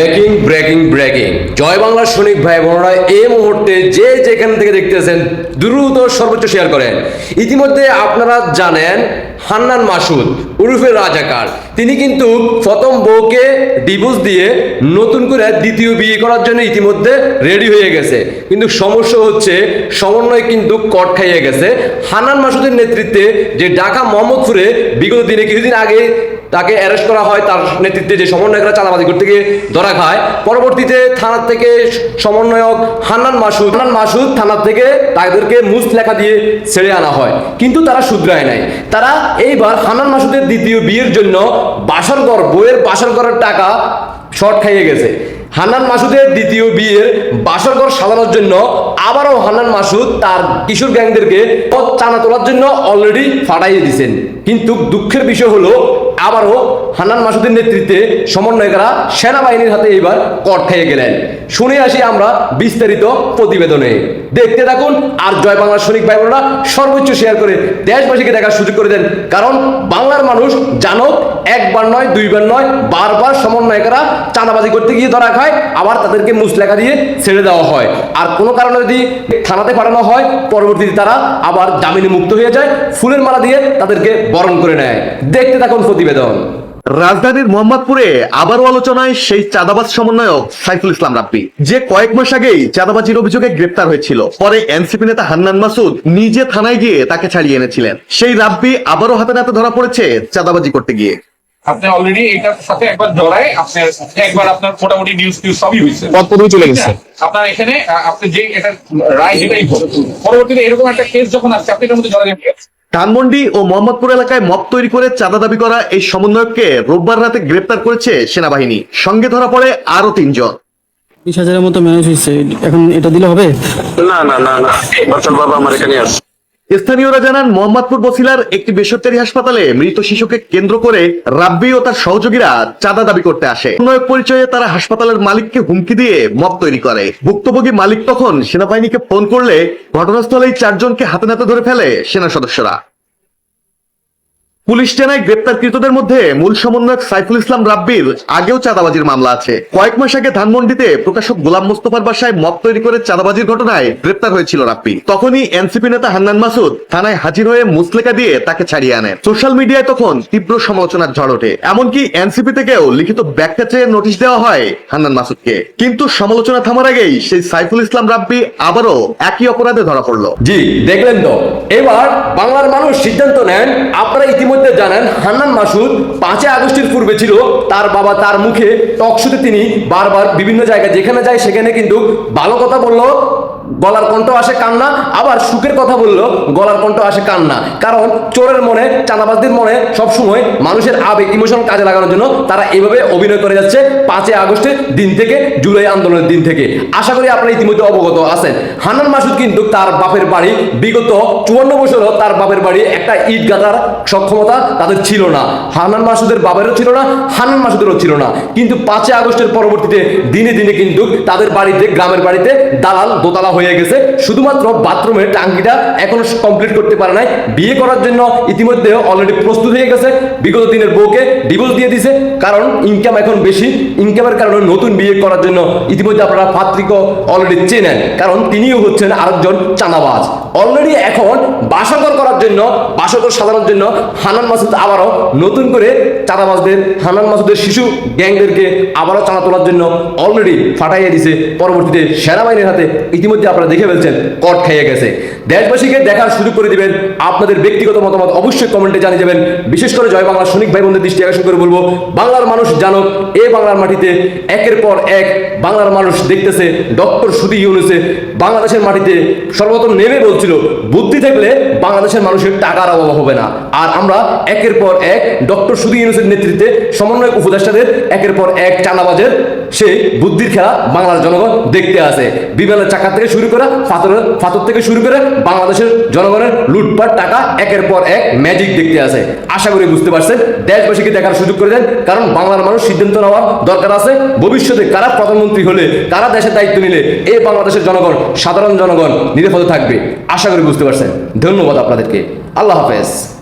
Breaking breaking breaking. জয় বাংলার সৈনিক ভাই বোনরা, এই মুহূর্তে যে যেখান থেকে দেখতেছেন, দ্রুত সর্বোচ্চ শেয়ার করেন। ইতিমধ্যে আপনারা জানেন হান্নান মাসুদ উরুফের রাজাকার। তিনি কিন্তু প্রথম বউকে ডিভোর্স দিয়ে নতুন করে দ্বিতীয় বিয়ে করার জন্য ইতিমধ্যে রেডি হয়ে গেছে। কিন্তু সমস্যা হচ্ছে, সমন্বয় কিন্তু কট খাইয়ে গেছে। হান্নান মাসুদের নেতৃত্বে যে ঢাকা মোহাম্মদপুরে বিগত দিনে কিছুদিন আগে তাকে অ্যারেস্ট করা হয়, তার নেতৃত্বে যে সমন্বয়করা চাঁদাবাজি করতে গিয়ে ধরা খায়, পরবর্তীতে থানার থেকে সমন্বয়ক হান্নান মাসুদ হান্নান মাসুদ থানার থেকে তাদেরকে মুস লেখা দিয়ে ছেড়ে আনা হয়। কিন্তু তারা শুধরায় নাই। তারা এইবার হান্নান মাসুদের দ্বিতীয় বিয়ের জন্য বাসর ঘর বইয়ের বাসর ঘরের টাকা শর্ট খাইয়ে গেছে। হান্নান মাসুদের দ্বিতীয় বিয়ের বাসর ঘর সাজানোর জন্য আবারও হান্নান মাসুদ তার কিশোর গ্যাংদেরকে পথ চানা তোলার জন্য অলরেডি ফাটাইয়ে দিয়েছেন। কিন্তু দুঃখের বিষয় হলো, আবারও হান্নান মাসুদের নেতৃত্বে সমন্বয়করা সেনাবাহিনীর হাতে এইবার কট খাইয়ে গেলেন। শুনে আসি আমরা বিস্তারিত প্রতিবেদনে। দেখতে থাকুন আর জয় বাংলার সৈনিক ভাই বোনেরা সর্বোচ্চ শেয়ার করে দেশবাসীকে দেখার সুযোগ করে দেন। কারণ বাংলার মানুষ জানুক একবার নয়, দুইবার নয়, বারবার সমন্বয়করা চাঁদাবাজি করতে গিয়ে ধরা খায়, আবার তাদেরকে মুসলেখা দিয়ে ছেড়ে দেওয়া হয়। আর কোনো কারণে যদি থানাতে পাঠানো হয়, পরবর্তীতে তারা আবার জামিনে মুক্ত হয়ে যায়, ফুলের মালা দিয়ে তাদেরকে বরণ করে নেয়। দেখতে থাকুন প্রতিবেদন। রাজধানীর মোহাম্মদপুরে আবারও আলোচনায় সেই চাঁদাবাজ সমন্বয়ক সাইফুল ইসলাম রাব্বি। যে কয়েক মাস আগেই চাঁদাবাজির অভিযোগে গ্রেপ্তার হয়েছিল। পরে এনসিপি নেতা হান্নান মাসুদ নিজে থানায় গিয়ে তাকে ছাড়িয়ে এনেছিলেন। সেই রাব্বি আবারও হাতে নাতে ধরা পড়েছে চাঁদাবাজি করতে গিয়ে। আপনি অলরেডি এটার সাথে একবার জড়ায় আপনার একবার আপনার মোটামুটি নিউজ টিউজ সবই হয়েছে। পদ চলে গেছে। আপনার এখানে আপনি যে এটা রায় যেটাই পরবর্তীতে এরকম একটা কেস যখন আসছে আপনি এটার মধ্যে জড়া যাবেন ধানমন্ডি ও মোহাম্মদপুর এলাকায় মপ তৈরি করে চাঁদা দাবি করা এই সমন্বয়ককে রোববার রাতে গ্রেপ্তার করেছে সেনাবাহিনী। সঙ্গে ধরা পড়ে আরও তিনজন। বিশ হাজারের মতো ম্যানেজ হয়েছে। এখন এটা দিলে হবে? না না না না। বাবা আমার এখানে আছে। স্থানীয়রা জানান, মোহাম্মদপুর বসিলার একটি বেসরকারি হাসপাতালে মৃত শিশুকে কেন্দ্র করে রাব্বি ও তার সহযোগীরা চাঁদা দাবি করতে আসে। উন্নয়ক পরিচয়ে তারা হাসপাতালের মালিককে হুমকি দিয়ে মত তৈরি করে। ভুক্তভোগী মালিক তখন সেনাবাহিনীকে ফোন করলে ঘটনাস্থলেই চারজনকে হাতে নাতে ধরে ফেলে সেনা সদস্যরা। পুলিশ জানায় গ্রেপ্তারকৃতদের মধ্যে মূল সমন্বয়ক সাইফুল ইসলাম রাব্বির আগেও চাঁদাবাজির মামলা আছে। কয়েক মাস আগে ধানমন্ডিতে প্রকাশক গোলাম মোস্তফার বাসায় মব তৈরি করে চাঁদাবাজির ঘটনায় গ্রেপ্তার হয়েছিল রাব্বি। তখনই এনসিপি নেতা হান্নান মাসুদ থানায় হাজির হয়ে মুসলেকা দিয়ে তাকে ছাড়িয়ে আনেন। সোশ্যাল মিডিয়ায় তখন তীব্র সমালোচনার ঝড় ওঠে। এমনকি এনসিপি থেকেও লিখিত ব্যাখ্যা চেয়ে নোটিশ দেওয়া হয় হান্নান মাসুদকে। কিন্তু সমালোচনা থামার আগেই সেই সাইফুল ইসলাম রাব্বি আবারও একই অপরাধে ধরা পড়ল। জি, দেখলেন তো। এবার বাংলার মানুষ সিদ্ধান্ত নেন, আপনারা ইতিমধ্যে জানেন, হান্নান মাসুদ পাঁচই আগস্টের পূর্বে ছিল। তার বাবা তার মুখে টকশুতে তিনি বারবার বিভিন্ন জায়গায় যেখানে যায় সেখানে কিন্তু ভালো কথা বলল গলার কণ্ঠ আসে কান্না, আবার সুখের কথা বলল, গলার কণ্ঠ আসে কান্না। কারণ চোরের মনে, চাঁদাবাজদের মনে সবসময় মানুষের আবেগ ইমোশন কাজে লাগানোর জন্য তারা এভাবে অভিনয় করে যাচ্ছে পাঁচই আগস্টের দিন থেকে, জুলাই আন্দোলনের দিন থেকে। আশা করি আপনারা ইতিমধ্যে অবগত আছেন। হান্নান মাসুদ কিন্তু তার বাপের বাড়ি, বিগত চুয়ান্ন বছরও তার বাপের বাড়ি একটা ইট গাঁথার সক্ষমতা তাদের ছিল না। হান্নান মাসুদের বাবারও ছিল না, হান্নান মাসুদেরও ছিল না। কিন্তু পাঁচই আগস্টের পরবর্তীতে দিনে দিনে কিন্তু তাদের বাড়িতে, গ্রামের বাড়িতে দালাল, দোতলা হয়ে গেছে। শুধুমাত্র বাথরুমের টাঙ্কিটা এখনও কমপ্লিট করতে পারে নাই। বিয়ে করার জন্য ইতিমধ্যে অলরেডি প্রস্তুত হয়ে গেছে। বিগত দিনের বউকে ডিভোর্স দিয়ে দিছে। কারণ ইনকাম এখন বেশি। ইনকামের কারণে নতুন বিয়ে করার জন্য ইতিমধ্যে আপনারা পাত্রিক অলরেডি চেনেন। কারণ তিনিও হচ্ছেন আরেকজন চাঁদাবাজ। অলরেডি এখন বাসগর করার জন্য বাসগর সাজানোর জন্য হানান মাসুদ আবারও নতুন করে চাঁদাবাজদের, হানান মাসুদের শিশু গ্যাংদেরকে আবারও চাঁদা তোলার জন্য অলরেডি ফাটাইয়ে দিছে। পরবর্তীতে সেনাবাহিনীর হাতে ইতিমধ্যে আপনারা দেখে ফেলছেন, কট খাইয়ে গেছে। দেশবাসীকে দেখার সুযোগ করে দিবেন। আপনাদের ব্যক্তিগত মতামত অবশ্যই কমেন্টে জানিয়ে যাবেন। বিশেষ করে জয় বাংলা সৈনিক ভাই বোনদের দৃষ্টি আকর্ষণ করে বলব, বাংলার মানুষ জানুক এ বাংলার মাটিতে একের পর এক বাংলার মানুষ দেখতেছে ডক্টর সুদী ইউনুসে বাংলাদেশের মাটিতে সর্বপ্রথম নেমে বলছিল, বুদ্ধি থাকলে বাংলাদেশের মানুষের টাকার অভাব হবে না। আর আমরা একের পর এক ডক্টর সুদী ইউনুসের নেতৃত্বে সমন্বয়ক উপদেষ্টাদের একের পর এক চাঁদাবাজের সেই বুদ্ধির খেলা বাংলার জনগণ দেখতে আসে। বিমানের চাকা থেকে শুরু করে ফাতরের ফাতর থেকে শুরু করে বাংলাদেশের জনগণের লুটপাট টাকা একের পর এক ম্যাজিক দেখতে আসে। আশা করি বুঝতে পারছেন, দেশবাসীকে দেখার সুযোগ করে দেন। কারণ বাংলার মানুষ সিদ্ধান্ত নেওয়ার দরকার আছে। ভবিষ্যতে কারা প্রধানমন্ত্রী হলে, কারা দেশের দায়িত্ব নিলে এই বাংলাদেশের জনগণ, সাধারণ জনগণ নিরাপদে থাকবে। আশা করি বুঝতে পারছেন। ধন্যবাদ আপনাদেরকে। আল্লাহ হাফেজ।